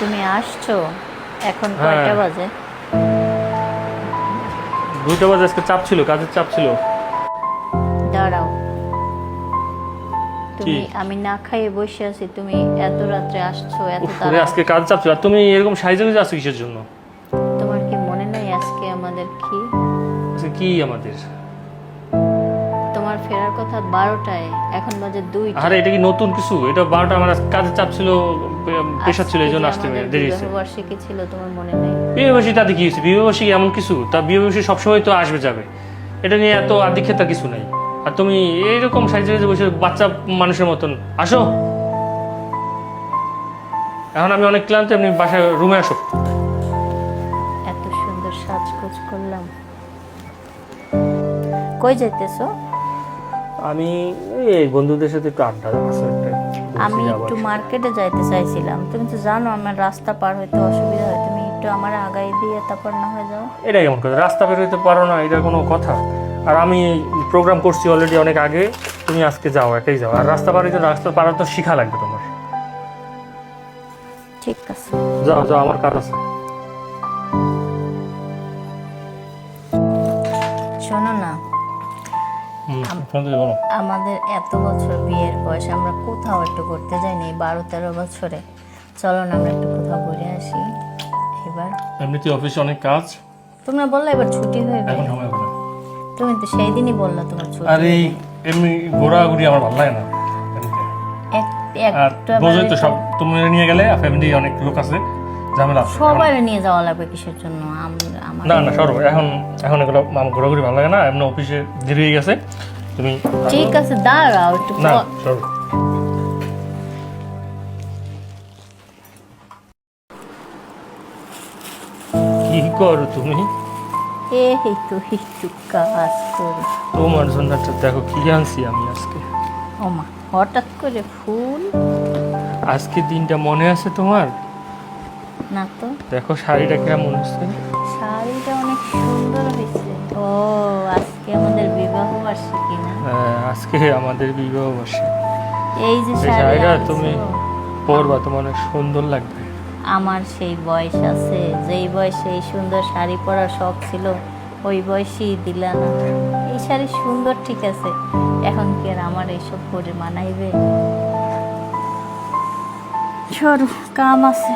তুমি আসছো? এখন হ্যাঁ। কয়টা বাজে? দুইটা বাজে আজকে চাপ ছিল কাজের চাপ ছিল। দাঁড়াও। তুমি আমি না খাইয়ে বসে আছি তুমি এত রাত্রে আসছো এত উফ, ওরে তাড়া আজকে কাজ চাপ ছিল। তুমি এরকম সাইজে আছো কিসের জন্য? তোমার কি মনে নেই আজকে আমাদের কি? কি আমাদের? তোমার ফেরার কথা বারোটায় এখন বাজে দুইটা। আরে এটা কি নতুন কিছু? এটা বারোটা আমার কাজের চাপ ছিল পেশা ছিল এই জন্য আসতে দেরি হয়েছে। বার্ষিকী ছিল তোমার মনে নেই? বিবাহবাসী তাতে কি হয়েছে? বিবাহবাসী এমন কিছু? তা বিবাহবাসী সবসময় তো আসবে যাবে। এটা নিয়ে এত আদিক্ষেতা কিছু নাই। আর তুমি এইরকম সাইজে বসে বাচ্চা মানুষের মতন। আসো। এখন আমি অনেক ক্লান্ত আপনি বাসায় রুমে আসো। এত সুন্দর সাজগোজ করলাম। কই যাইতেছো? আমি এই বন্ধুদের সাথে একটু আড্ডা আছে একটা আমি একটু মার্কেটে যাইতে চাইছিলাম। তুমি তো জানো আমার রাস্তা পার হইতে অসুবিধা হয় তুমি একটু আমার আগাই দিয়ে তারপর না হয়ে যাও। এটা কেমন কথা রাস্তা বের হইতে পারো না এটা কোনো কথা। আর আমি প্রোগ্রাম করছি অলরেডি অনেক আগে তুমি আজকে যাও একাই যাও। আর রাস্তা পার হইতে রাস্তা পার তো শিখা লাগবে তোমার। ঠিক আছে। যাও যাও আমার কাজ আছে। আমাদের এত বছর বিয়ের বয়স আমরা কোথাও একটু করতে যাইনি বারো তেরো বছরে। চলো না আমরা একটু কোথাও ঘুরে আসি। এবার এমনিতে অফিসে অনেক কাজ। তোমরা বললে এবার ছুটি হয়ে এখন গেল সময় হবে তুমি তো সেই দিনই বললা তোমার ছুটি। আর এমনি ঘোরাঘুরি আমার ভালো লাগে না। একটা বোঝোই তো সব তুমি নিয়ে গেলে ফ্যামিলি অনেক লোক আছে। ঝামেলা সবাই নিয়ে যাওয়া লাগবে কিসের জন্য? না না সরব এখন এখন এগুলো আমার ঘোরাঘুরি ভালো লাগে না এমনি অফিসে দেরি হয়ে গেছে। তুমি ঠিক আছে দাঁড়াও একটু না সরব কি করো তুমি? এ একটু একটু কাজ করি। তোমার জন্য দেখো কি আনছি আমি আজকে। ওমা হঠাৎ করে ফুল? আজকে দিনটা মনে আছে তোমার? না তো? দেখো শাড়িটা কেমন হচ্ছে? শাড়িটা অনেক সুন্দর হয়েছে। ও আজকে আমাদের বিবাহ বার্ষিকী না? হ্যাঁ, আজকে আমাদের বিবাহ বর্ষে এই যে শাড়িটা তুমি পরবা তোমার অনেক সুন্দর লাগবে। আমার সেই বয়স আছে যেই বয়সে এই সুন্দর শাড়ি পরার শখ ছিল ওই বয়সেই দিলা না। এই শাড়ি সুন্দর ঠিক আছে এখন কি আর আমার এইসব পরে মানাইবে সরু কাম আছে।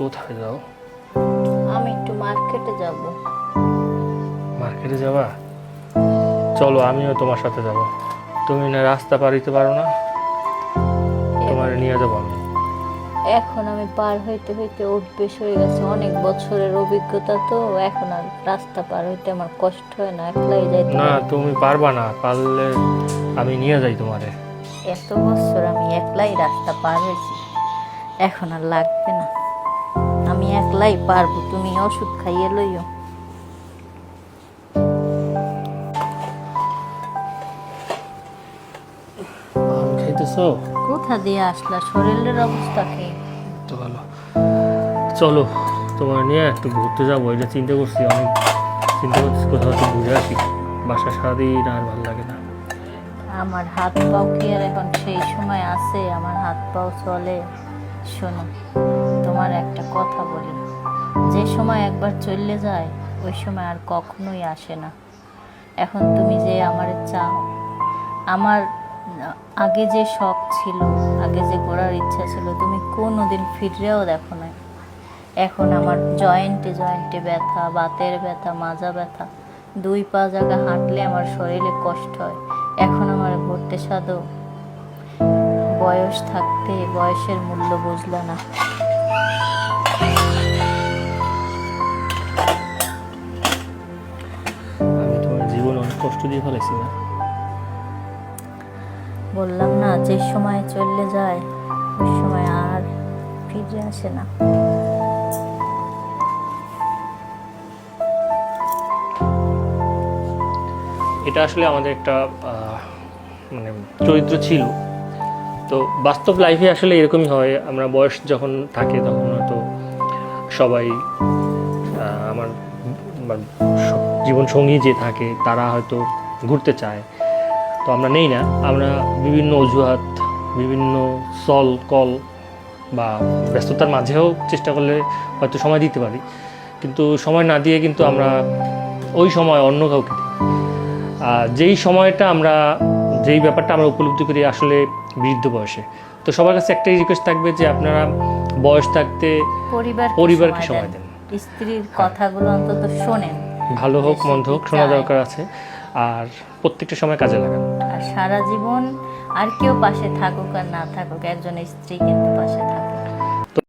কোথায় যাও? আমি একটু মার্কেটে যাব। মার্কেটে যাবা? চলো আমিও তোমার সাথে যাব। তুমি না রাস্তা পার হইতে পারো না তোমার নিয়ে যাব আমি। এখন আমি পার হইতে হইতে অভ্যেস হয়ে গেছে। অনেক বছরের অভিজ্ঞতা তো এখন আর রাস্তা পার হইতে আমার কষ্ট হয় না একলাই যাইতে না তুমি পারবা না পারলে আমি নিয়ে যাই তোমারে। এত বছর আমি একলাই রাস্তা পার হয়েছি এখন আর লাগবে না। একলাই পারব তুমি ওষুধ খাইয়ে লইও। খাইতেছো? কোথা দিয়ে আসলা? শরীরের অবস্থা কি? তো ভালো। চলো তোমার নিয়ে একটু ঘুরতে যাব। এটা চিন্তা করছি অনেক চিন্তা করছি কোথাও একটু ঘুরে আসি। বাসা সারাদিন আর ভালো লাগে না। আমার হাত পাও কি আর এখন সেই সময় আছে? আমার হাত পাও চলে। শোনো তোমার একটা কথা বলি। যে সময় একবার চলে যায়, ওই সময় আর কখনোই আসে না। এখন তুমি যে আমার চাও, আমার আগে যে শখ ছিল, আগে যে ঘোরার ইচ্ছা ছিল, তুমি কোনো দিন ফিরেও দেখো না এখন আমার জয়েন্টে জয়েন্টে ব্যথা, বাতের ব্যথা, মাজা ব্যথা, দুই পা জায়গা হাঁটলে আমার শরীরে কষ্ট হয়। এখন আমার ঘুরতে সাদো বয়স থাকতে বয়সের মূল্য বুঝলা না। আমি তোমার জীবন অনেক কষ্ট দিয়ে ফেলেছি না বললাম না যে সময় চলে যায় ওই সময় আর ফিরে আসে না। এটা আসলে আমাদের একটা আহ, মানে চরিত্র ছিল। তো বাস্তব লাইফে আসলে এরকমই হয়, আমরা বয়স যখন থাকে তখন হয়তো সবাই আমার জীবন সঙ্গী যে থাকে তারা হয়তো ঘুরতে চায়। তো আমরা নেই না, আমরা বিভিন্ন অজুহাত, বিভিন্ন সল, কল বা ব্যস্ততার মাঝেও চেষ্টা করলে হয়তো সময় দিতে পারি। কিন্তু সময় না দিয়ে কিন্তু আমরা ওই সময় অন্য কাউকে যেই সময়টা আমরা যেই ব্যাপারটা আমরা উপলব্ধি করি আসলে বৃদ্ধ বয়সে। তো সবার কাছে একটাই রিকোয়েস্ট থাকবে যে আপনারা বয়স থাকতে পরিবার পরিবারকে সময় দেন। স্ত্রীর কথাগুলো অন্তত শোনেন। ভালো হোক মন্দ হোক শোনা দরকার আছে। আর প্রত্যেকটা সময় কাজে লাগান। আর সারা জীবন আর কেউ পাশে থাকুক আর না থাকুক একজন স্ত্রী কিন্তু পাশে থাকে